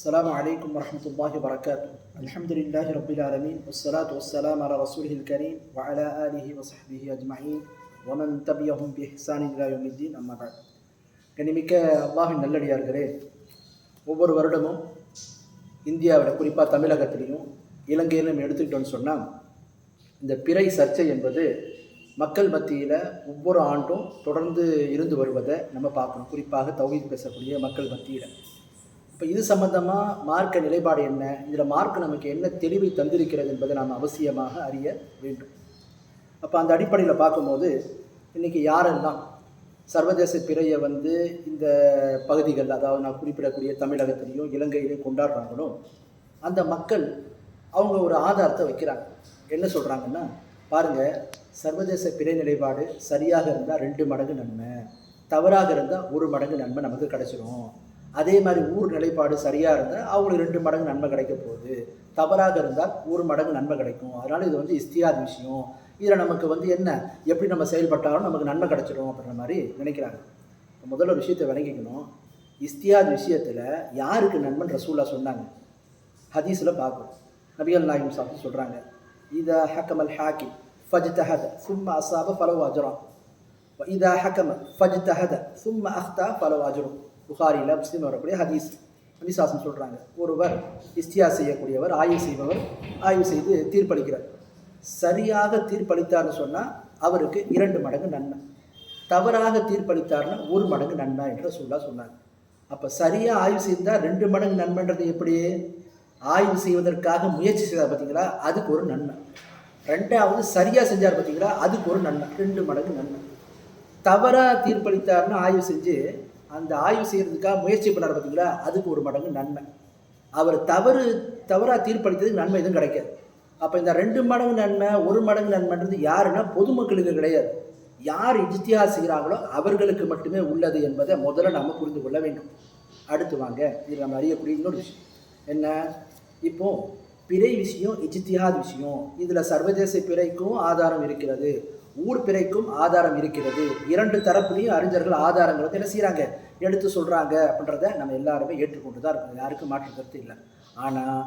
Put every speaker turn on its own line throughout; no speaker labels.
السلام عليكم ورحمة الله وبركاته الحمد لله رب العالمين والصلاة والسلام على رسوله الكريم وعلى آله وصحبه أجمعين ومن تبعهم بإحسان إلى يوم الدين أما بعد கண்ணிமிக்க அல்லாஹின் நல்லடியார்களே ஒவ்வொரு வருடமும் இந்தியாவில் குறிப்பாக தமிழகத்திலையும் இலங்கையிலும் எடுத்துக்கிட்டோம்னு சொன்னால் இந்த பிறை சர்ச்சை என்பது மக்கள் மத்தியில் ஒவ்வொரு ஆண்டும் தொடர்ந்து இருந்து வருவதை நம்ம பார்க்கணும் குறிப்பாக தௌஹீத் பேசக்கூடிய மக்கள் மத்தியில் இப்போ இது சம்பந்தமாக மார்க்க நிலைப்பாடு என்ன? இதில் மார்க் நமக்கு என்ன தெளிவை தந்திருக்கிறது என்பதை நாம் அவசியமாக அறிய வேண்டும். அப்போ அந்த அடிப்படையில் பார்க்கும்போது இன்றைக்கி யாரெல்லாம் சர்வதேச பிறையை வந்து இந்த பகுதிகள் அதாவது நான் குறிப்பிடக்கூடிய தமிழகத்திலையும் இலங்கையிலையும் கொண்டாடுறாங்களோ அந்த மக்கள் அவங்க ஒரு ஆதாரத்தை வைக்கிறாங்க. என்ன சொல்கிறாங்கன்னா பாருங்கள் சர்வதேச பிறை நிலைப்பாடு சரியாக இருந்தால் ரெண்டு மடங்கு நன்மை தவறாக இருந்தால் ஒரு மடங்கு நன்மை நமக்கு கிடைச்சிரும். அதே மாதிரி ஊர் நிலைப்பாடு சரியாக இருந்தால் அவங்களுக்கு ரெண்டு மடங்கு நன்மை கிடைக்க போகுது. தவறாக இருந்தால் ஒரு மடங்கு நன்மை கிடைக்கும். அதனால் இது வந்து இஸ்தியாத் விஷயம். இதில் நமக்கு வந்து என்ன? எப்படி நம்ம செயல்பட்டாலும் நமக்கு நன்மை கிடைச்சிடும் அப்படின்ற மாதிரி நினைக்கிறாங்க. இப்ப முதல்ல ஒரு விஷயத்தை விளங்கிக்கணும். இஸ்தியாத் விஷயத்தில் யாருக்கு நன்மைன்னு ரசூல்லா சொன்னாங்க? ஹதீஸில் பார்க்கணும் நபிகள் நாயகம் சாப்பிட்டு சொல்கிறாங்க இதா ஹக்கமல் ஹாக்கி ஃபஜ் தஹத சும்மா அசாப பலவாஜரம் இதா ஹக்கமல் ஃபஜ் தஹத சும்மா அஹ்தா பலவாஜரம் புகாரியில் முஸ்லீம் வரக்கூடிய ஹதீஸ் நபிசாசம் சொல்கிறாங்க ஒருவர் இஸ்தியா செய்யக்கூடியவர் ஆய்வு செய்பவர் ஆய்வு செய்து தீர்ப்பளிக்கிறார். சரியாக தீர்ப்பளித்தார்னு சொன்னால் அவருக்கு இரண்டு மடங்கு நன்மை. தவறாக தீர்ப்பளித்தார்னா ஒரு மடங்கு நன்மை என்ற சொல்லா சொன்னாங்க. அப்போ சரியாக ஆய்வு செய்தால் ரெண்டு மடங்கு நன்மைன்றது எப்படி? ஆய்வு செய்வதற்காக முயற்சி செய்தார் பார்த்தீங்களா அதுக்கு ஒரு நன்மை. ரெண்டாவது சரியாக செஞ்சார் பார்த்தீங்களா அதுக்கு ஒரு நன்மை. ரெண்டு மடங்கு நன்மை. தவறாக தீர்ப்பளித்தார்னு ஆய்வு செஞ்சு அந்த ஆய்வு செய்கிறதுக்காக முயற்சி பண்ணார் பார்த்தீங்களா அதுக்கு ஒரு மடங்கு நன்மை. அவர் தவறு தவறாக தீர்ப்பளித்ததுக்கு நன்மை எதுவும் கிடைக்காது. அப்போ இந்த ரெண்டு மடங்கு நன்மை ஒரு மடங்கு நன்மைன்றது யாருன்னா பொதுமக்களுக்கு கிடையாது. யார் இஜ்தியா செய்கிறாங்களோ அவர்களுக்கு மட்டுமே உள்ளது என்பதை முதல்ல நம்ம புரிந்து கொள்ள வேண்டும். அடுத்து வாங்க இது நம்ம அறியக்கூடிய இன்னொரு விஷயம். என்ன? இப்போது பிறை விஷயம் இஜித்தியாத விஷயம். இதில் சர்வதேச பிறைக்கும் ஆதாரம் இருக்கிறது. ஊர் பிறைக்கும் ஆதாரம் இருக்கிறது. இரண்டு தரப்புலையும் அறிஞர்கள் ஆதாரங்கள் வந்து என்ன செய்கிறாங்க எடுத்து சொல்கிறாங்க அப்படின்றத நம்ம எல்லாருமே ஏற்றுக்கொண்டு தான் இருக்கோம். யாருக்கும் மாற்று கருத்து இல்லை. ஆனால்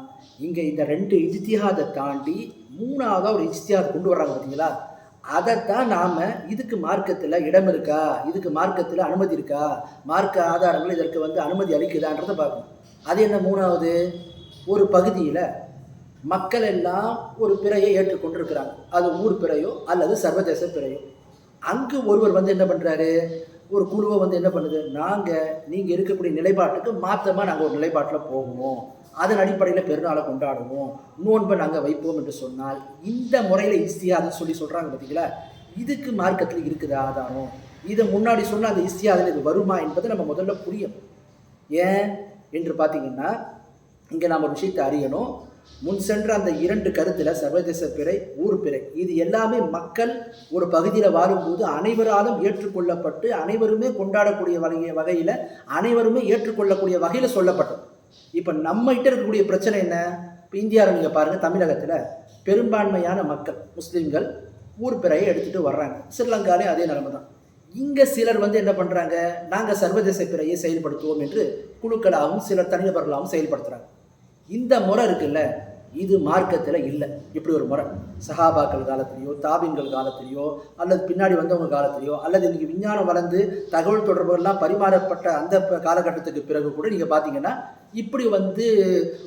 இங்கே இந்த ரெண்டு இஜ்தியாதை தாண்டி மூணாவதாக ஒரு இஜ்தியாத் கொண்டு வர்றாங்க பார்த்தீங்களா அதைத்தான் நாம் இதுக்கு மார்க்கத்தில் இடம் இருக்கா? இதுக்கு மார்க்கத்தில் அனுமதி இருக்கா? மார்க்க ஆதாரங்கள் இதற்கு வந்து அனுமதி அளிக்குதான்றதை பார்க்கணும். அது என்ன மூணாவது? ஒரு பகுதியில் மக்கள் எல்லாம் ஒரு பிறையை ஏற்றுக்கொண்டிருக்கிறாங்க. அது ஊர் பிறையோ அல்லது சர்வதேச பிறையோ. அங்கு ஒருவர் வந்து என்ன பண்ணுறாரு ஒரு குழுவை வந்து என்ன பண்ணுது? நாங்கள் நீங்கள் இருக்கக்கூடிய நிலைப்பாட்டுக்கு மாற்றமாக நாங்கள் ஒரு நிலைப்பாட்டில் போகுவோம் அதன் அடிப்படையில் பெருநாளை கொண்டாடுவோம். நோன்பை நாங்கள் வைப்போம் என்று சொன்னால் இந்த முறையில் இஸ்தியாதுன்னு சொல்லி சொல்கிறாங்க பார்த்தீங்களா இதுக்கு மார்க்கத்தில் இருக்குது ஆதாரம்? இதை முன்னாடி சொன்னால் அந்த இஸ்தியாதில் இது வருமா என்பதை நம்ம முதல்ல புரியும் ஏன்? என்று பார்த்தீங்கன்னா இங்கே நாம் ஒரு விஷயத்தை அறியணும். முன் சென்ற அந்த இரண்டு கருத்தில் சர்வதேச பிறை ஊர் பிறை. இது எல்லாமே மக்கள் ஒரு பகுதியில் வாழும்போது அனைவராலும் ஏற்றுக்கொள்ளப்பட்டு அனைவருமே கொண்டாடக்கூடிய வகைய வகையில் அனைவருமே ஏற்றுக்கொள்ளக்கூடிய வகையில் சொல்லப்பட்டது. இப்போ நம்மகிட்ட இருக்கக்கூடிய பிரச்சனை என்ன? இப்போ இந்தியாவில் நீங்கள் பாருங்கள் தமிழகத்தில் பெரும்பான்மையான மக்கள் முஸ்லீம்கள் ஊர் பிறையை எடுத்துகிட்டு வர்றாங்க. ஸ்ரீலங்காலே அதே நிலைமை தான். இங்கே சிலர் வந்து என்ன பண்ணுறாங்க நாங்கள் சர்வதேச பிறையை செயல்படுத்துவோம் என்று குழுக்களாகவும் சிலர் தனிநபர்களாகவும் செயல்படுத்துகிறாங்க இந்த முறை இருக்குல்ல இது மார்க்கத்தில் இல்லை. இப்படி ஒரு முறை. சஹாபாக்கள் காலத்திலேயோ தாபின்கள் காலத்திலேயோ அல்லது பின்னாடி வந்தவங்க காலத்திலேயோ அல்லது இன்றைக்கி விஞ்ஞானம் வளர்ந்து தகவல் தொடர்புகள்லாம் பரிமாறப்பட்ட அந்த காலகட்டத்துக்கு பிறகு கூட நீங்கள் பார்த்தீங்கன்னா இப்படி வந்து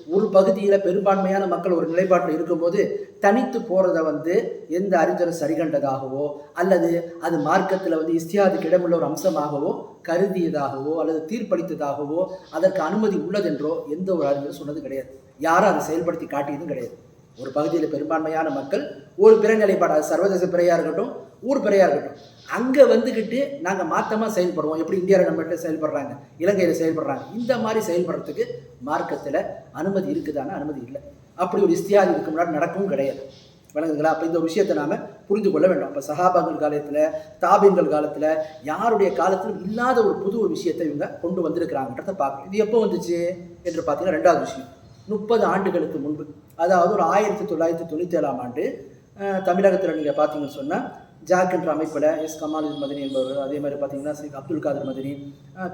ஒரு பகுதியில் பெரும்பான்மையான மக்கள் ஒரு நிலைப்பாட்டில் இருக்கும்போது தனித்து போகிறத வந்து எந்த அறிஞரும் சரிகண்டதாகவோ அல்லது அது மார்க்கத்தில் வந்து இஸ்தியாதுக்கு இடமுள்ள ஒரு அம்சமாகவோ கருதியதாகவோ அல்லது தீர்ப்பளித்ததாகவோ அதற்கு அனுமதி உள்ளதென்றோ எந்த ஒரு அறிஞரும் சொன்னது கிடையாது. யாரும் அதை செயல்படுத்தி காட்டியதும் கிடையாது. ஒரு பகுதியில் பெரும்பான்மையான மக்கள் ஒரு பிற நிலைப்பாடு சர்வதேச பிறையாக இருக்கட்டும் ஊர் பிறையாக இருக்கட்டும் அங்கே வந்துக்கிட்டு நாங்கள் மாற்றமாக செயல்படுவோம். எப்படி இந்தியாவில் நம்மகிட்ட செயல்படுறாங்க இலங்கையில் செயல்படுறாங்க இந்த மாதிரி செயல்படுறதுக்கு மார்க்கத்தில் அனுமதி இருக்குதானா அனுமதி இல்லை. அப்படி ஒரு இஸ்தியாதி இதுக்கு முன்னாடி நடக்கவும் கிடையாது. விளங்குங்களா அப்போ இந்த ஒரு விஷயத்தை நாம் புரிந்து கொள்ள வேண்டும். அப்போ சஹாபாக்கள் காலத்தில் தாபியங்கள் காலத்தில் யாருடைய காலத்திலும் இல்லாத ஒரு புது ஒரு விஷயத்தை இவங்க கொண்டு வந்திருக்கிறாங்கன்றத பார்க்கணும். இது எப்போ வந்துச்சு என்று பார்த்தீங்கன்னா ரெண்டாவது விஷயம். முப்பது ஆண்டுகளுக்கு முன்பு. அதாவது ஒரு ஆயிரத்தி தொள்ளாயிரத்தி தொண்ணூற்றி ஏழாம் ஆண்டு தமிழகத்தில் நீங்கள் பார்த்தீங்கன்னு சொன்னால் ஜாக் என்ற அமைப்பில் எஸ். கமாலுதீன் மதினி என்பவர் அதே மாதிரி பார்த்தீங்கன்னா ஸ்ரீ அப்துல் காதர் மதினி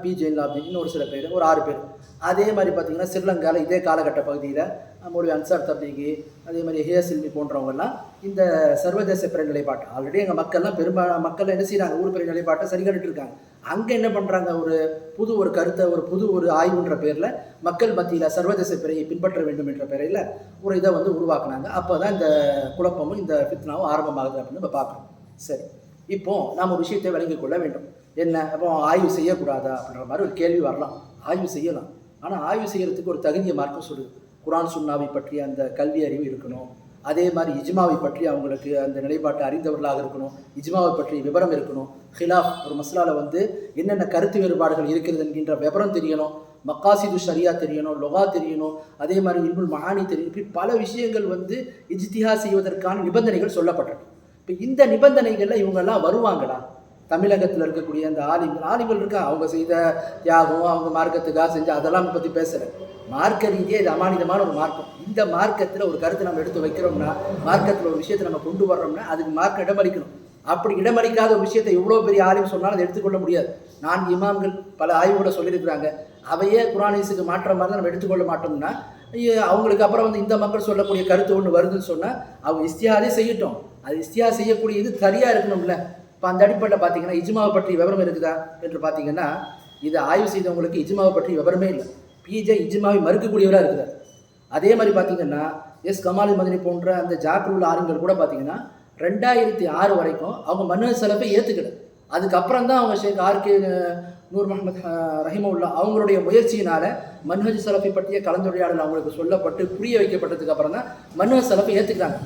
பி. ஜெயின்லாப்தீன் இன்னொரு சில பேர் ஒரு ஆறு பேர். அதே மாதிரி பார்த்தீங்கன்னா ஸ்ரீலங்காவில் இதே காலகட்ட பகுதியில் நம்மளுடைய அன்சார் தப்லீகி அதே மாதிரி ஹியா சில்மி போன்றவங்கெல்லாம் இந்த சர்வதேச பிற நிலைப்பாட்டை. ஆல்ரெடி எங்கள் மக்கள்லாம் பெரும்பாலும் மக்கள் என்ன செய்கிறாங்க ஊர் பிற நிலைப்பாட்டை சரி இருக்காங்க. அங்கே என்ன பண்ணுறாங்க ஒரு புது ஒரு கருத்தை ஒரு புது ஒரு ஆய்வுன்ற பேரில் மக்கள் மத்தியில் சர்வதேச பிறையை பின்பற்ற வேண்டும் என்ற பெயரில் ஒரு இதை வந்து உருவாக்குனாங்க. அப்போ தான் இந்த குழப்பமும் இந்த ஃபித்னாவும் ஆரம்பமாகுது அப்படின்னு நம்ம பார்க்குறோம். சரி. இப்போ நாம் ஒரு விஷயத்தை விளங்கிக் கொள்ள வேண்டும். என்ன? அப்போ ஆய்வு செய்யக்கூடாதா? அப்படின்ற மாதிரி ஒரு கேள்வி வரலாம். ஆய்வு செய்யலாம். ஆனால் ஆய்வு செய்யறதுக்கு ஒரு தகுதிய மார்க்கம் சொல்லுது. குரான் சுண்ணாவை பற்றி அந்த கல்வி அறிவு இருக்கணும். அதே மாதிரி இஜ்மாவை பற்றி அவங்களுக்கு அந்த நிலைப்பாட்டை அறிந்தவர்களாக இருக்கணும். இஜ்மாவை பற்றி விவரம் இருக்கணும். ஹிலாஃப் ஒரு மஸ்லால வந்து என்னென்ன கருத்து வேறுபாடுகள் இருக்கிறது என்கின்ற விவரம் தெரியணும். மக்காசிது ஷரியா தெரியணும் லொகா தெரியணும். அதே மாதிரி இல்முல் மகானி தெரியணும். இப்படி பல விஷயங்கள் வந்து இஜ்திஹா செய்வதற்கான நிபந்தனைகள் சொல்லப்பட்டன இப்போ இந்த நிபந்தனைகளில் இவங்கெல்லாம் வருவாங்களா? தமிழகத்தில் இருக்கக்கூடிய அந்த ஆலிம்கள் ஆலிம்கள் இருக்கா? அவங்க செய்த தியாகம் அவங்க மார்க்கத்துக்காக செஞ்ச அதெல்லாம் பற்றி பேசுகிறேன் மார்க்க ரீதியாக இது அமானிதமான ஒரு மார்க்கம். இந்த மார்க்கத்தில் ஒரு கருத்தை நம்ம எடுத்து வைக்கிறோம்னா மார்க்கத்தில் ஒரு விஷயத்தை நம்ம கொண்டு வர்றோம்னா அதுக்கு மார்க்கம் இடமளிக்கணும். அப்படி இடமளிக்காத ஒரு விஷயத்தை எவ்வளோ பெரிய ஆலிம் சொன்னாலும் அதை எடுத்துக்கொள்ள முடியாது. நான் இமாம்கள் பல ஆய்வுகளை சொல்லியிருக்கிறாங்க. அவையே குரானிஸுக்கு மாற்ற மாதிரி தான் நம்ம எடுத்துக்கொள்ள மாட்டோம்னா அவங்களுக்கு அப்புறம் வந்து இந்த மக்கள் சொல்லக்கூடிய கருத்து ஒன்று வருதுன்னு சொன்னால் அவங்க இஸ்தியாரே செய்யட்டும். அது இஸ்தியார் செய்யக்கூடிய இது சரியாக இருக்கணும்ல. இப்போ அந்த அடிப்படையில் பார்த்தீங்கன்னா இஜ்மாவை பற்றி விவரம் இருக்குதா என்று பார்த்தீங்கன்னா இதை ஆய்வு செய்தவங்களுக்கு இஜ்மாவை பற்றி விவரமே இல்லை. பிஜே இஜ்மாவை மறுக்கக்கூடியவராக இருக்கிறார். அதே மாதிரி பார்த்தீங்கன்னா எஸ் கமாலி மதினி போன்ற அந்த ஜாக்ரூல் ஆளுங்கள் கூட பார்த்தீங்கன்னா ரெண்டாயிரத்தி ஆறு வரைக்கும் அவங்க மன்னர் செலவை ஏற்றுக்கல அதுக்கப்புறம் தான் அவங்க ஷேக் ஆர்கே நூர் முகமது ரஹிமவுல்லா அவங்களுடைய முயற்சியினால மன்ஹஜ் சலஃபை பற்றிய கலந்துரையாடல் அவங்களுக்கு சொல்லப்பட்டு புரிய வைக்கப்பட்டதுக்கு அப்புறம் தான் மன்ஹஜ் சலஃபை ஏற்றுக்கிறாங்க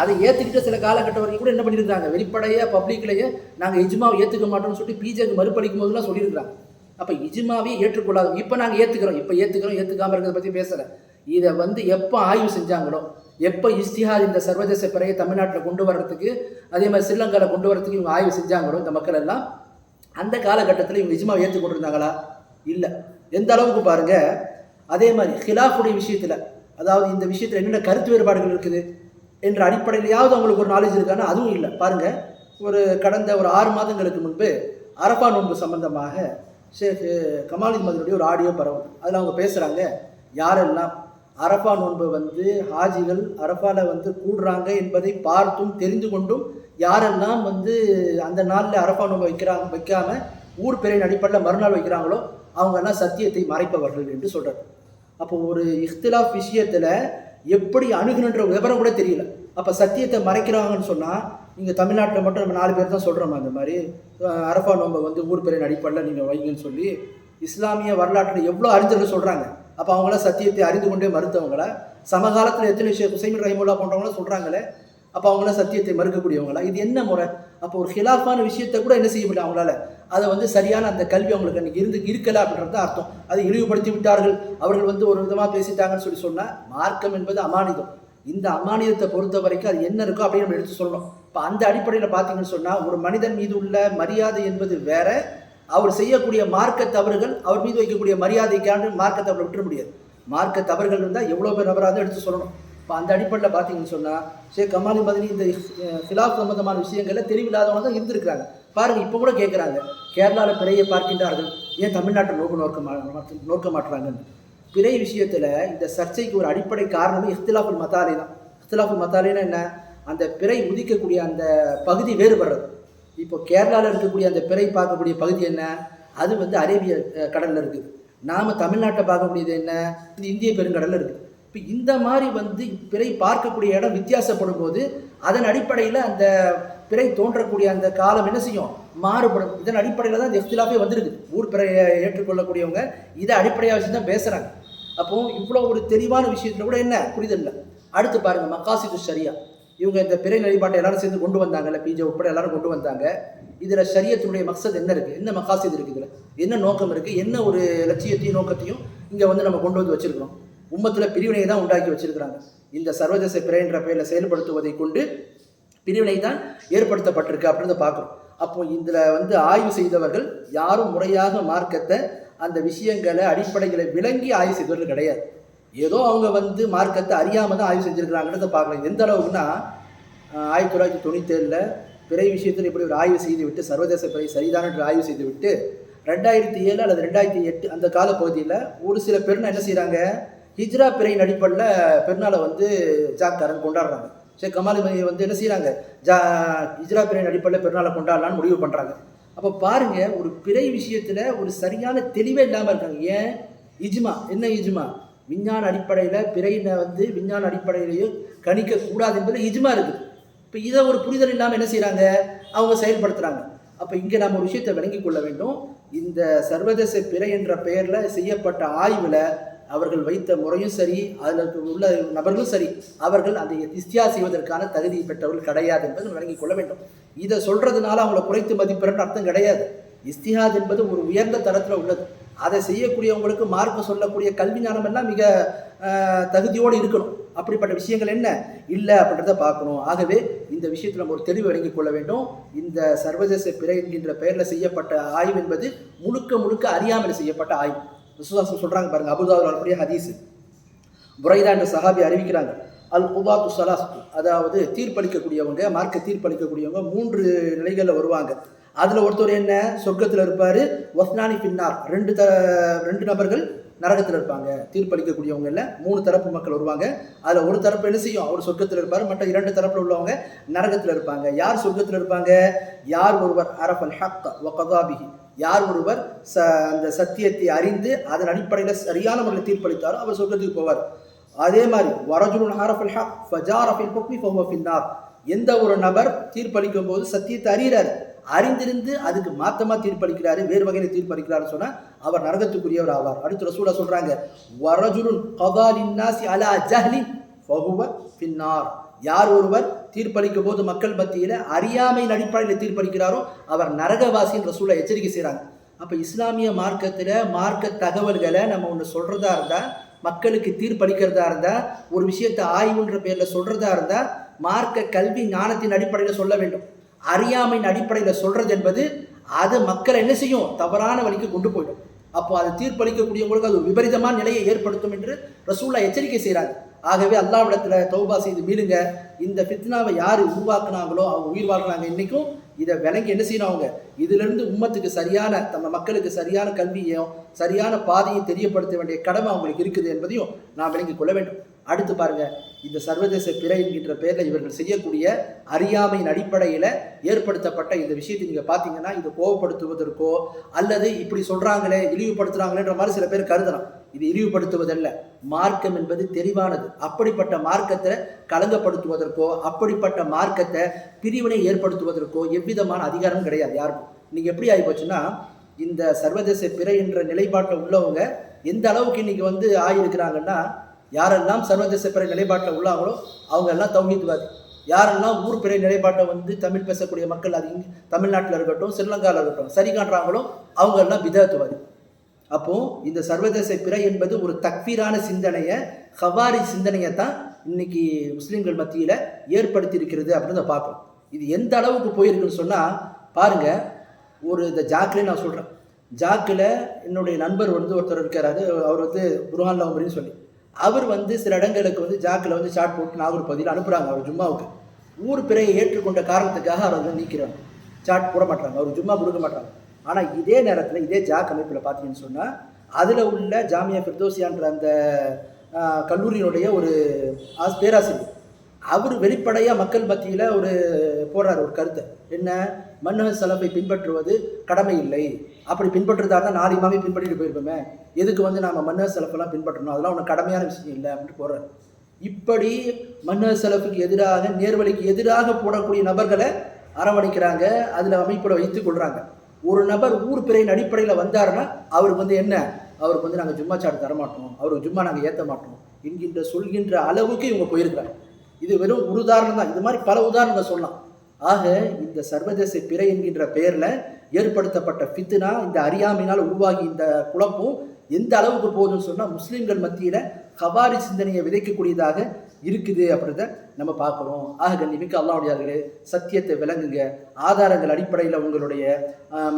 அதை ஏற்றுக்கிட்டு சில காலகட்டம் வரைக்கும் கூட என்ன பண்ணியிருக்காங்க வெளிப்படையாக பப்ளிக்லேயே நாங்கள் இஜ்மாவை ஏற்றுக்க மாட்டோம்னு சொல்லிட்டு பிஜேக்கு மறுபளிக்கும் போதுலாம் சொல்லியிருக்கிறாங்க. அப்போ இஜ்மாவே ஏற்றுக்கொள்ளாத இப்போ நாங்கள் ஏற்றுக்கிறோம் இப்போ ஏற்றுக்கிறோம் ஏற்றுக்காமல் இருக்கிறத பற்றி பேசுகிறேன் இதை வந்து எப்போ ஆய்வு செஞ்சாங்களோ எப்போ இஸ்திஹாத் இந்த சர்வதேச பிறையை தமிழ்நாட்டில் கொண்டு வர்றதுக்கு அதே மாதிரி ஸ்ரீலங்காவில் கொண்டு வரதுக்கு இவங்க ஆய்வு செஞ்சாங்களோ இந்த மக்கள் எல்லாம் அந்த காலகட்டத்தில் இவங்க இஜ்மாவை ஏற்றுக்கொண்டிருந்தாங்களா? இல்லை. எந்த அளவுக்கு பாருங்க அதே மாதிரி ஹிலாஃபுடைய விஷயத்தில் அதாவது இந்த விஷயத்தில் என்னென்ன கருத்து வேறுபாடுகள் இருக்குது என்ற அடிப்படையிலையாவது அவங்களுக்கு ஒரு நாலேஜ் இருக்கானா அதுவும் இல்லை. பாருங்க ஒரு கடந்த ஒரு ஆறு மாதங்களுக்கு முன்பு அரபா நோன்பு சம்பந்தமாக ஷேக் கமாலின் மதனுடைய ஒரு ஆடியோ பரவும். அதில் அவங்க பேசுகிறாங்க யாரெல்லாம் அரபா நோன்பு வந்து ஹாஜிகள் அரபால வந்து கூடுறாங்க என்பதை பார்த்தும் தெரிந்து கொண்டும் யாரெல்லாம் வந்து அந்த நாளில் அரபா நோன்பு வைக்கிறாங்க வைக்காம ஊர் பெரிய அடிப்படையில் மறுநாள் வைக்கிறாங்களோ அவங்கெல்லாம் சத்தியத்தை மறைப்பவர்கள் என்று சொல்கிறார் அப்போ ஒரு இஃப்திலாஃப் விஷயத்தில் எப்படி அணுகணுன்ற விவரம் கூட தெரியல. அப்போ சத்தியத்தை மறைக்கிறாங்கன்னு சொன்னால் நீங்கள் தமிழ்நாட்டில் மட்டும் நம்ம நாலு பேர் தான் சொல்கிறோம் அந்த மாதிரி? அஹ் அரஃபா நோன்பை வந்து ஊர் பெரிய அடிப்படையில் நீங்கள் வைங்கன்னு சொல்லி இஸ்லாமிய வரலாற்றில் எவ்வளோ அறிஞர்கள் சொல்கிறாங்க அப்போ அவங்களாம் சத்தியத்தை அறிந்து கொண்டே மறுத்தவங்கள? சமகாலத்தில் எத்தனை ஷேக் ஹுசைமின் ரஹிமுல்லா போன்றவங்களாம் சொல்கிறாங்களே அப்போ அவங்களாம் சத்தியத்தை மறுக்கக்கூடியவங்களா? இது என்ன முறை? அப்போ ஒரு ஹிலாஃபான விஷயத்தை கூட என்ன செய்ய முடியல அவங்களால? அதை வந்து சரியான அந்த கல்வி அவங்களுக்கு அன்றைக்கி இருந்து இருக்கல அப்படின்றது அர்த்தம். அதை இழிவுபடுத்தி விட்டார்கள். அவர்கள் வந்து ஒரு விதமாக பேசிட்டாங்கன்னு சொல்லி சொன்னால் மார்க்கம் என்பது அமானிதம். இந்த அமானியத்தை பொறுத்த வரைக்கும் அது என்ன இருக்கோ அப்படின்னு நம்ம எடுத்து சொல்லணும். இப்போ அந்த அடிப்படையில் பார்த்தீங்கன்னு சொன்னால் ஒரு மனிதன் மீது உள்ள மரியாதை என்பது வேற அவர் செய்யக்கூடிய மார்க்க தவறுகள் அவர் மீது வைக்கக்கூடிய மரியாதைக்கான மார்க்க தவறு விட்டுற முடியாது. மார்க்க தவறுகள் இருந்தால் எவ்வளோ பேர் நபராக எடுத்து சொல்லணும். இப்போ அந்த அடிப்படையில் பார்த்தீங்கன்னு சொன்னால் ஷேக் கமாலி மதினி இந்த ஃபிலாப் சம்பந்தமான விஷயங்களில் தெரிவில்லாதவங்க தான் இருந்திருக்கிறாங்க. பாருங்கள் இப்போ கூட கேட்குறாங்க கேரளாவில் பிறையை பார்க்கின்றார்கள். ஏன் தமிழ்நாட்டை நோக்க நோக்க மா- நோக்க மாட்டுறாங்கன்னு பிறை விஷயத்தில் இந்த சர்ச்சைக்கு ஒரு அடிப்படை காரணமே இஃப்திலாஃபுல் மத்தாலே தான். இஃப்திலாஃபுல் மத்தாலேன்னா என்ன? அந்த பிறை உதிக்கக்கூடிய அந்த பகுதி வேறுபடுறது. இப்போ கேரளாவில் இருக்கக்கூடிய அந்த பிறை பார்க்கக்கூடிய பகுதி என்ன? அது வந்து அரேபிய கடலில் இருக்குது. நாம் தமிழ்நாட்டை பார்க்கக்கூடியது என்ன? இது இந்திய பெருங்கடலில் இருக்குது. இப்போ இந்த மாதிரி வந்து பிறை பார்க்கக்கூடிய இடம் வித்தியாசப்படும் போது அதன் அடிப்படையில் அந்த பிறை தோன்றக்கூடிய அந்த காலம் என்ன செய்யும்? மாறுபடும். இதன் அடிப்படையில் தான் இந்த இஃப்திலாஃபே வந்திருக்கு. ஊர் பிறையை ஏற்றுக்கொள்ளக்கூடியவங்க இதை அடிப்படையாக வச்சு தான் பேசுகிறாங்க அப்போ இவ்வளோ ஒரு தெளிவான விஷயத்தில் கூட என்ன? புரிதல் இல்லை. அடுத்து பாருங்கள் மக்காசிது சரியாக இவங்க இந்த பிறை நிலைப்பாட்டை எல்லாரும் சேர்ந்து கொண்டு வந்தாங்கல்ல பிஜே உட்பட எல்லாரும் கொண்டு வந்தாங்க. இதில் சரியத்தினுடைய மக்சத் என்ன இருக்குது என்ன மக்காசிது இருக்குது இதில்? என்ன நோக்கம் இருக்குது என்ன ஒரு லட்சியத்தையும் நோக்கத்தையும் இங்கே வந்து நம்ம கொண்டு வந்து வச்சுருக்கிறோம்? உம்மத்தில் பிரிவினையை தான் உண்டாக்கி வச்சுருக்கிறாங்க. இந்த சர்வதேச பிறைன்ற பெயரில் செயல்படுத்துவதை கொண்டு பிரிவினை தான் ஏற்படுத்தப்பட்டிருக்கு அப்படின்னு பார்க்குறோம். அப்போ இதில் வந்து ஆய்வு செய்தவர்கள் யாரும் முறையாக மார்க்கத்தை அந்த விஷயங்களை அடிப்படைகளை விளங்கி ஆய்வு செய்தவர்கள் கிடையாது. ஏதோ அவங்க வந்து மார்க்கத்தை அறியாமல் தான் ஆய்வு செஞ்சுருக்கிறாங்கன்றத பார்க்கலாம் எந்த அளவுக்குன்னா ஆயிரத்தி தொள்ளாயிரத்தி தொண்ணூத்தேழில் பிறை விஷயத்தில் இப்படி ஒரு ஆய்வு செய்து விட்டு சர்வதேச பிறை சரிதான் என்று ஆய்வு செய்து விட்டு ரெண்டாயிரத்தி ஏழு அல்லது ரெண்டாயிரத்தி எட்டு அந்த கால பகுதியில் ஒரு சில பெருநாள் என்ன செய்கிறாங்க ஹிஜ்ரா பிறையின் அடிப்படையில் பெருநாளை வந்து ஜாக்காரன் கொண்டாடுறாங்க. ஷேக் கமால் வந்து என்ன செய்கிறாங்க ஜா ஹிஜ்ரா பிறையின் அடிப்படையில் பெருநாளை கொண்டாடலான்னு முடிவு பண்ணுறாங்க அப்போ பாருங்கள் ஒரு பிறை விஷயத்தில் ஒரு சரியான தெளிவே இல்லாமல் இருக்காங்க. ஏன்? இஜ்மா. என்ன இஜ்மா? விஞ்ஞான அடிப்படையில் பிறையினை வந்து விஞ்ஞான அடிப்படையிலேயே கணிக்க கூடாது என்பது இஜ்மா இருக்குது. இப்போ இதை ஒரு புரிதல் இல்லாமல் என்ன செய்கிறாங்க அவங்க செயல்படுத்துகிறாங்க அப்போ இங்கே நம்ம ஒரு விஷயத்தை விளங்கிக் கொள்ள வேண்டும். இந்த சர்வதேச பிறை என்ற பெயரில் செய்யப்பட்ட ஆய்வில் அவர்கள் வைத்த முறையும் சரி அதில் உள்ள நபர்களும் சரி அவர்கள் அந்த இஸ்தியா செய்வதற்கான தகுதி பெற்றவர்கள் கிடையாது என்பதை விளங்கிக் கொள்ள வேண்டும். இதை சொல்றதுனால அவங்கள குறைத்து மதிப்பிடன்னு அர்த்தம் கிடையாது. இஸ்திஹாத் என்பது ஒரு உயர்ந்த தரத்தில் உள்ளது. அதை செய்யக்கூடியவங்களுக்கு மார்க்க சொல்லக்கூடிய கல்வி ஞானம் எல்லாம் மிக தகுதியோடு இருக்கணும். அப்படிப்பட்ட விஷயங்கள் என்ன? இல்லை அப்படின்றத பார்க்கணும். ஆகவே இந்த விஷயத்தில் நம்ம ஒரு தெளிவு விளங்கிக் கொள்ள வேண்டும். இந்த சர்வதேச பிறை என்கின்ற பெயரில் செய்யப்பட்ட ஆய்வு என்பது முழுக்க முழுக்க அறியாமல் செய்யப்பட்ட ஆய்வு. விசுவாசம் சொல்கிறாங்க பாருங்க அபுதாவில் வரக்கூடிய ஹதீஸ். புரைதா என்ற சஹாபி அறிவிக்கிறாங்க அல் குபாத்து சலாஸ் அதாவது தீர்ப்பளிக்கக்கூடியவங்க மார்க்க தீர்ப்பளிக்கக்கூடியவங்க மூன்று நிலைகளில் வருவாங்க. அதில் ஒருத்தர் என்ன? சொர்க்கத்தில் இருப்பார். ஒஸ்னானி பின்னார் ரெண்டு த ரெண்டு நபர்கள் நரகத்தில் இருப்பாங்க. தீர்ப்பளிக்கக்கூடியவங்க இல்லை. மூணு தரப்பு மக்கள் வருவாங்க. அதில் ஒரு தரப்பு என்ன செய்யும்? அவர் சொர்க்கத்தில் இருப்பார். மற்ற இரண்டு தரப்பில் உள்ளவங்க நரகத்தில் இருப்பாங்க. யார் சொர்க்கத்தில் இருப்பாங்க? யார் ஒருவர்? அரஃபல் ஹக் வகதாபிஹி யார் ஒருவர்? ச அந்த சத்தியத்தை அறிந்து அதன் அடிப்படையில் சரியான முறையில் தீர்ப்பளித்தாரோ அவர் சொர்க்கத்துக்கு போவார். அதே மாதிரி வரஜுலுன் ஹரஃபல் ஹக் ஃபஜார் அஃபில் ஹுக்மி ஃபஹுவ எந்த ஒரு நபர் தீர்ப்பளிக்கும் போது சத்தியத்தை அறிகிறார்? அறிந்திருந்து அதுக்கு மாத்தமா தீர்ப்பளிக்கிறாரு வேறு வகையில் தீர்ப்பளிக்கிறாருன்னு சொன்னா அவர் நரகத்துக்குரியவர் ஆவார். அடுத்து ரசூலா சொல்றாங்க வரஜுலுன் கதாலின்னாசி அலா ஜஹ்லின் ஃபஹுவ பின்னார் யார் ஒருவர் தீர்ப்பளிக்கும் போது மக்கள் மத்தியில் அறியாமையின் அடிப்படையில் தீர்ப்பளிக்கிறாரோ அவர் நரகவாசின்னு ரசூலை எச்சரிக்கை செய்கிறாங்க அப்போ இஸ்லாமிய மார்க்கத்தில் மார்க்க தகவல்களை நம்ம ஒன்று சொல்கிறதா இருந்தால் மக்களுக்கு தீர்ப்பளிக்கிறதா இருந்தால் ஒரு விஷயத்தை ஆய்வுன்ற பேரில் சொல்கிறதா இருந்தால் மார்க்க கல்வி ஞானத்தின் அடிப்படையில் சொல்ல வேண்டும். அறியாமையின் அடிப்படையில் சொல்கிறது என்பது அது மக்களை என்ன செய்யும்? தவறான வழிக்கு கொண்டு போயிடும். அப்போ அது தீர்ப்பளிக்கக்கூடியவங்களுக்கு அது ஒரு விபரீதமான நிலையை ஏற்படுத்தும் என்று ரசூல்லா எச்சரிக்கை செய்கிறாங்க ஆகவே அல்லாவிடத்தில் தௌபா செய்து மீளுங்க. இந்த ஃபித்னாவை யார் உருவாக்குனாங்களோ அவங்க உயிர் வாழ்றாங்க இன்றைக்கும் இதை விளங்கி என்ன செய்யணும் அவங்க? இதிலிருந்து உம்மத்துக்கு சரியான நம்ம மக்களுக்கு சரியான கல்வியையும் சரியான பாதையை தெரியப்படுத்த வேண்டிய கடமை அவங்களுக்கு இருக்குது என்பதையும் நான் விளங்கி கொள்ள வேண்டும். அடுத்து பாருங்கள் இந்த சர்வதேச பிறை என்கின்ற பேரில் இவர்கள் செய்யக்கூடிய அறியாமையின் அடிப்படையில் ஏற்படுத்தப்பட்ட இந்த விஷயத்தை நீங்கள் பார்த்தீங்கன்னா இதை கோவப்படுத்துவதற்கோ அல்லது இப்படி சொல்கிறாங்களே இழிவுபடுத்துகிறாங்களேன்ற மாதிரி சில பேர் கருதலாம். இது இழிவுபடுத்துவதல்ல. மார்க்கம் என்பது தெளிவானது. அப்படிப்பட்ட மார்க்கத்தை களங்கப்படுத்துவதற்கோ அப்படிப்பட்ட மார்க்கத்தை பிரிவினை ஏற்படுத்துவதற்கோ எவ்விதமான அதிகாரம் கிடையாது யாருக்கும். இன்னைக்கு எப்படி ஆகி போச்சுன்னா இந்த சர்வதேச பிறை என்ற நிலைப்பாட்டில் உள்ளவங்க எந்த அளவுக்கு இன்னைக்கு வந்து ஆகியிருக்கிறாங்கன்னா யாரெல்லாம் சர்வதேச பிறை நிலைப்பாட்டில் உள்ளாங்களோ அவங்க எல்லாம் தௌஹீத்வாதி. யாரெல்லாம் ஊர் பிறை நிலைப்பாட்டை வந்து தமிழ் பேசக்கூடிய மக்கள் அது தமிழ்நாட்டில் இருக்கட்டும் ஸ்ரீலங்காவில் இருக்கட்டும் சரி காட்டுறாங்களோ அவங்க எல்லாம் விதத்துவாதி அப்போது இந்த சர்வதேச பிறை என்பது ஒரு தக்வீரான சிந்தனையை ஹவாரி சிந்தனையை தான் இன்னைக்கு முஸ்லீம்கள் மத்தியில் ஏற்படுத்தி இருக்கிறது அப்படின்னு பார்ப்போம். இது எந்த அளவுக்கு போயிருக்குன்னு சொன்னால் பாருங்க ஒரு இந்த ஜாக்கிலே நான் சொல்கிறேன் ஜாக்கில் என்னுடைய நண்பர் வந்து ஒருத்தர் இருக்கிறாரு அவர் வந்து குருஹான் லவம்பரின்னு சொல்லி. அவர் வந்து சில இடங்களுக்கு வந்து ஜாக்கில் வந்து ஷார்ட் போட்டு நாகூர் பகுதியில் அனுப்புகிறாங்க அவர் ஜும்மாவுக்கு. ஊர் பிறையை ஏற்றுக்கொண்ட காரணத்துக்காக அவர் வந்து நீக்கிறாங்க சாட் போட மாட்டாங்க. அவர் ஜும்மா கொடுக்க மாட்டாங்க. ஆனால் இதே நேரத்தில் இதே ஜாக் அமைப்பில் பார்த்தீங்கன்னு சொன்னால் அதில் உள்ள ஜாமியா ஃபிர்தோசியான்ற அந்த கல்லூரியினுடைய ஒரு ஆஸ் பேராசிரியர். அவர் வெளிப்படையாக மக்கள் மத்தியில் ஒரு போடுறார் ஒரு கருத்தை. என்ன? மன்னக சலப்பை பின்பற்றுவது கடமை இல்லை. அப்படி பின்பற்றுறதா இருந்தால் நாலு இமாமே பின்பற்றிட்டு போயிருப்போமே. எதுக்கு வந்து நாம் மன்னக செலப்பெல்லாம் பின்பற்றணும்? அதெல்லாம் ஒன்றும் கடமையான விஷயம் இல்லை அப்படின்னு போடுறாரு. இப்படி மன்னர் செலவுக்கு எதிராக நேர்வழிக்கு எதிராக போடக்கூடிய நபர்களை அரவணைக்கிறாங்க. அதில் அமைப்பில் வைத்துக் கொள்கிறாங்க ஒரு நபர் ஊர் பிறையின் அடிப்படையில் வந்தாருன்னா அவருக்கு வந்து என்ன? அவருக்கு வந்து நாங்கள் ஜும்மா சாடு தரமாட்டோம். அவருக்கு ஜும்மா நாங்கள் ஏற்ற மாட்டோம் என்கின்ற சொல்கின்ற அளவுக்கு இவங்க போயிருக்கிறாங்க. இது வெறும் ஒரு உதாரணம் தான் இது மாதிரி பல உதாரணங்கள் சொல்லலாம். ஆக இந்த சர்வதேச பிறை என்கின்ற பெயரில் ஏற்படுத்தப்பட்ட ஃபித்னா இந்த அறியாமையினால் உருவாகி இந்த குழப்பம் எந்த அளவுக்கு போகுதுன்னு சொன்னால் முஸ்லீம்கள் மத்தியில் ஹவாரி சிந்தனையை விதைக்கக்கூடியதாக இருக்குது அப்படின்றத நம்ம பார்க்குறோம். ஆக கண்ணிமிக்க அல்லாவுடையார்களே சத்தியத்தை விளங்குங்க. ஆதாரங்கள் அடிப்படையில் உங்களுடைய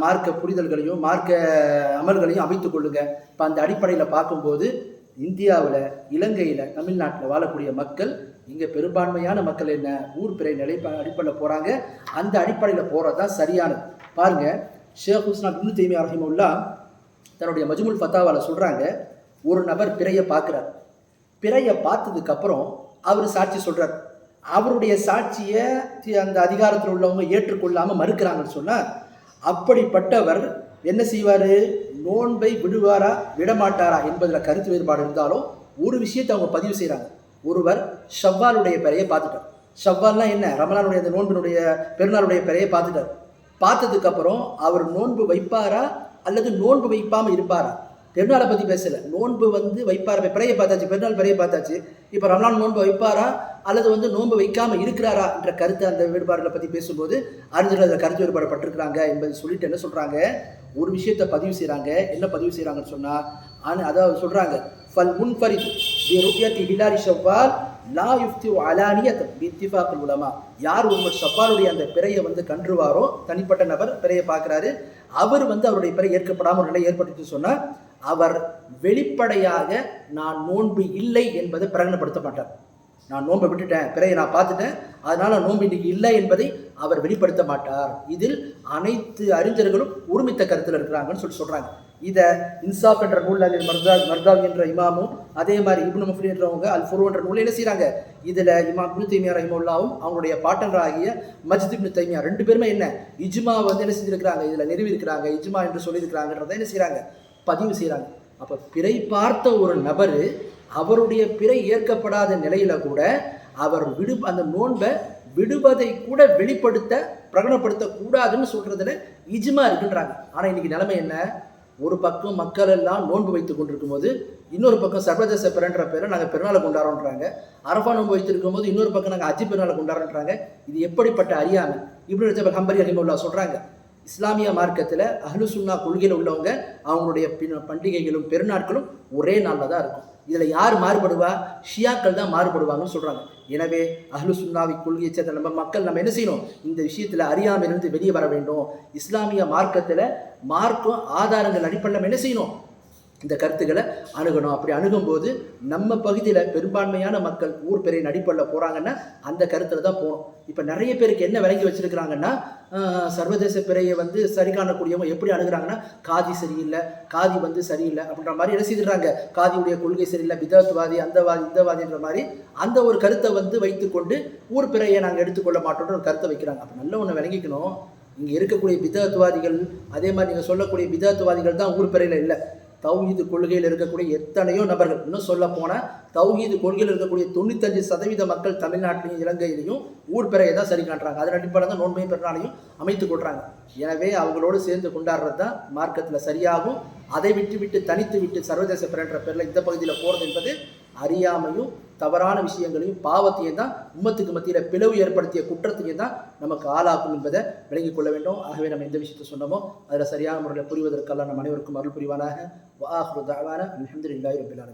மார்க்க புரிதல்களையும் மார்க்க அமல்களையும் அமைத்துக் கொள்ளுங்க. இப்போ அந்த அடிப்படையில் பார்க்கும்போது இந்தியாவில் இலங்கையில் தமிழ்நாட்டில் வாழக்கூடிய மக்கள் இங்கே பெரும்பான்மையான மக்கள் என்ன? ஊர் பிறை நிலைப்ப அடிப்படையில் போகிறாங்க அந்த அடிப்படையில் போகிறது தான் சரியானது. பாருங்கள் ஷேக் ஹுஸ்னா இப்னு தைமியா ரஹிமுல்லா தன்னுடைய மஜ்முல் ஃபத்தாவால் சொல்கிறாங்க ஒரு நபர் பிறையை பார்க்குறார். பிறையை பார்த்ததுக்கப்புறம் அவர் சாட்சி சொல்கிறார் அவருடைய சாட்சியை அந்த அதிகாரத்தில் உள்ளவங்க ஏற்றுக்கொள்ளாமல் மறுக்கிறாங்கன்னு சொன்னால் அப்படிப்பட்டவர் என்ன செய்வார்? நோன்பை விடுவாரா விடமாட்டாரா என்பதில் கருத்து வேறுபாடு இருந்தாலும் ஒரு விஷயத்தை அவங்க பதிவு செய்கிறாங்க ஒருவர் ஷவ்வாலுடைய பெறையை பார்த்துட்டார். ஷவ்வால்னா என்ன? ரமலானுடைய அந்த நோன்பினுடைய பெருநாளுடைய பெறையை பார்த்துட்டார். பார்த்ததுக்கப்புறம் அவர் நோன்பு வைப்பாரா? அல்லது நோன்பு வைப்பாமல் இருப்பாரா? பெருநாளை பற்றி பேசலை. நோன்பு வந்து வைப்பாரா? பிறையை பார்த்தாச்சு. பெருநாள் பிறையை பார்த்தாச்சு. இப்போ ரமலான் நோன்பு வைப்பாரா? அல்லது வந்து நோன்பு வைக்காமல் இருக்கிறாரா? என்ற கருத்து அந்த வேறுபாடுகளை பற்றி பேசும்போது அறிஞர்கள் அதில் கருத்து வேறுபாடு பட்டிருக்கிறாங்க என்பதை சொல்லிட்டு என்ன சொல்கிறாங்க ஒரு விஷயத்தை பதிவு செய்கிறாங்க என்ன பதிவு செய்கிறாங்கன்னு சொன்னால் ஆனால் அதாவது சொல்கிறாங்க ஃபல் முன்ஃபரித் பி ருக்யத்தி ஹிலாரி ஷவ்வால் லா யுஃப்தி அலானியத் பி இத்திஃபாக்குல் உலமா யார் ஒருவர் ஷவ்வாலுடைய அந்த பிறையை வந்து கன்றுவாரோ தனிப்பட்ட நபர் பிறையை பார்க்குறாரு அவர் வந்து அவருடைய பிறை ஏற்கப்படாமல் ஒரு நிலை ஏற்பட்டு சொன்னால் அவர் வெளிப்படையாக நான் நோன்பு இல்லை என்பதை பிரகடனப்படுத்த மாட்டார் நான் நோன்பை விட்டுட்டேன் பிறையை நான் பார்த்துட்டேன் அதனால் நோன்பு இன்னைக்கு இல்லை என்பதை அவர் வெளிப்படுத்த மாட்டார். இதில் அனைத்து அறிஞர்களும் ஒருமித்த கருத்தில் இருக்கிறாங்கன்னு சொல்லி சொல்கிறாங்க இதை இன்சாப் என்ற நூல் அதில் மர்தா மர்தாவி என்ற இமாமும் அதே மாதிரி இப்னு முஃப்லி என்றவங்க அல் ஃபுரு என்ற நூலில் என்ன செய்கிறாங்க இதில் இமாம் இப்னு தைமியா ரஹிமுல்லாவும் அவங்களுடைய பாட்டன்றாகிய மஜித் இப்னு தைமியா ரெண்டு பேருமே என்ன? இஜ்மா வந்து என்ன செஞ்சிருக்கிறாங்க? இதில் நிறுவி இருக்கிறாங்க இஜ்மா என்று சொல்லியிருக்கிறாங்கன்றதை என்ன செய்கிறாங்க பதிவு செய்கிறாங்க அப்போ பிறை பார்த்த ஒரு நபர் அவருடைய பிறை ஏற்கப்படாத நிலையில் கூட அவர் விடு அந்த நோன்பை விடுவதை கூட வெளிப்படுத்த பிரகடனப்படுத்தக்கூடாதுன்னு சொல்கிறதுல இஜ்மா இருக்குன்றாங்க. ஆனால் இன்னைக்கு நிலைமை என்ன? ஒரு பக்கம் மக்கள் எல்லாம் நோன்பு வைத்துக் கொண்டிருக்கும் போது இன்னொரு பக்கம் சர்வதேச பிறன்ற பேரை நாங்கள் பெருநாளை கொண்டாடுறோன்றாங்க அரபா நோன்பு வைத்திருக்கும் போது இன்னொரு பக்கம் நாங்கள் அஜி பெருநாளை கொண்டாடுறோன்றாங்க இது எப்படிப்பட்ட அறியாமை? இப்படி ரஜபல் ஹம்பரி அலிமுல்லா சொல்கிறாங்க இஸ்லாமிய மார்க்கத்தில் அஹ்லு சுன்னா கொள்கையில் உள்ளவங்க அவங்களுடைய பின் பண்டிகைகளும் பெருநாட்களும் ஒரே நாளில் தான் இருக்கும். இதில் யார் மாறுபடுவா? ஷியாக்கள் தான் மாறுபடுவாங்கன்னு சொல்கிறாங்க எனவே அஹ்லு சுன்னாவி கொள்கையை சேர்ந்த நம்ம மக்கள் நம்ம என்ன செய்யணும்? இந்த விஷயத்தில் அறியாமையிலிருந்து வெளியே வர வேண்டும். இஸ்லாமிய மார்க்கத்தில் மார்க்கம் ஆதாரங்கள் அடிப்படையில் நம்ம என்ன செய்யணும்? இந்த கருத்துக்களை அணுகணும். அப்படி அணுகும்போது நம்ம பகுதியில் பெரும்பான்மையான மக்கள் ஊர் பெரிய அடிப்படையில் போகிறாங்கன்னா அந்த கருத்தில் தான் போகணும். இப்போ நிறைய பேருக்கு என்ன விளங்கி வச்சிருக்கிறாங்கன்னா சர்வதேச பிறையை வந்து சரி காணக்கூடியவங்க எப்படி அணுகிறாங்கன்னா காதி சரியில்லை காதி வந்து சரியில்லை அப்படின்ற மாதிரி என்ன செய்துடுறாங்க. காதியுடைய கொள்கை சரியில்லை விதத்துவாதி அந்தவாதி இந்தவாதின்ற மாதிரி அந்த ஒரு கருத்தை வந்து வைத்துக்கொண்டு ஊர் பிறையை நாங்கள் எடுத்துக்கொள்ள மாட்டோம்னு ஒரு கருத்தை வைக்கிறாங்க. அப்போ நல்ல ஒன்று விளங்கிக்கணும். இங்கே இருக்கக்கூடிய பிதத்துவாதிகள் அதே மாதிரி நீங்கள் சொல்லக்கூடிய பிதத்துவாதிகள் தான் ஊர் பிறையில் இல்லை. தௌஹீது கொள்கையில் இருக்கக்கூடிய எத்தனையோ நபர்கள் இன்னும் சொல்ல போனால் தௌஹீது கொள்கையில் இருக்கக்கூடிய தொண்ணூத்தஞ்சு சதவீத மக்கள் தமிழ்நாட்டிலையும் இலங்கையிலையும் ஊர் பெறையை தான் சரி காட்டுறாங்க அதன் அடிப்படையில் தான் நோன்பையும் பெருநாளையும் அமைத்து கொள்றாங்க. எனவே அவங்களோடு சேர்ந்து கொண்டாடுறது தான் மார்க்கத்தில் சரியாகும். அதை விட்டு விட்டு தனித்து விட்டு சர்வதேச பிறன்ற பேரில் இந்த பகுதியில் போகிறது என்பது அறியாமையும் தவறான விஷயங்களையும் பாவத்தையும் தான் உம்மத்துக்கு மத்தியில் பிளவு ஏற்படுத்திய குற்றத்தையும் தான் நமக்கு ஆளாக்கும் என்பதை விளங்கிக் கொள்ள வேண்டும். ஆகவே நம்ம எந்த விஷயத்தை சொன்னோமோ அதில் சரியான முறையில் புரிவதற்கெல்லாம் நம் அனைவருக்கும் அருள் புரிவானாக. வாஹ்ரு தாவான அல்ஹம்துலில்லாஹி ரபில்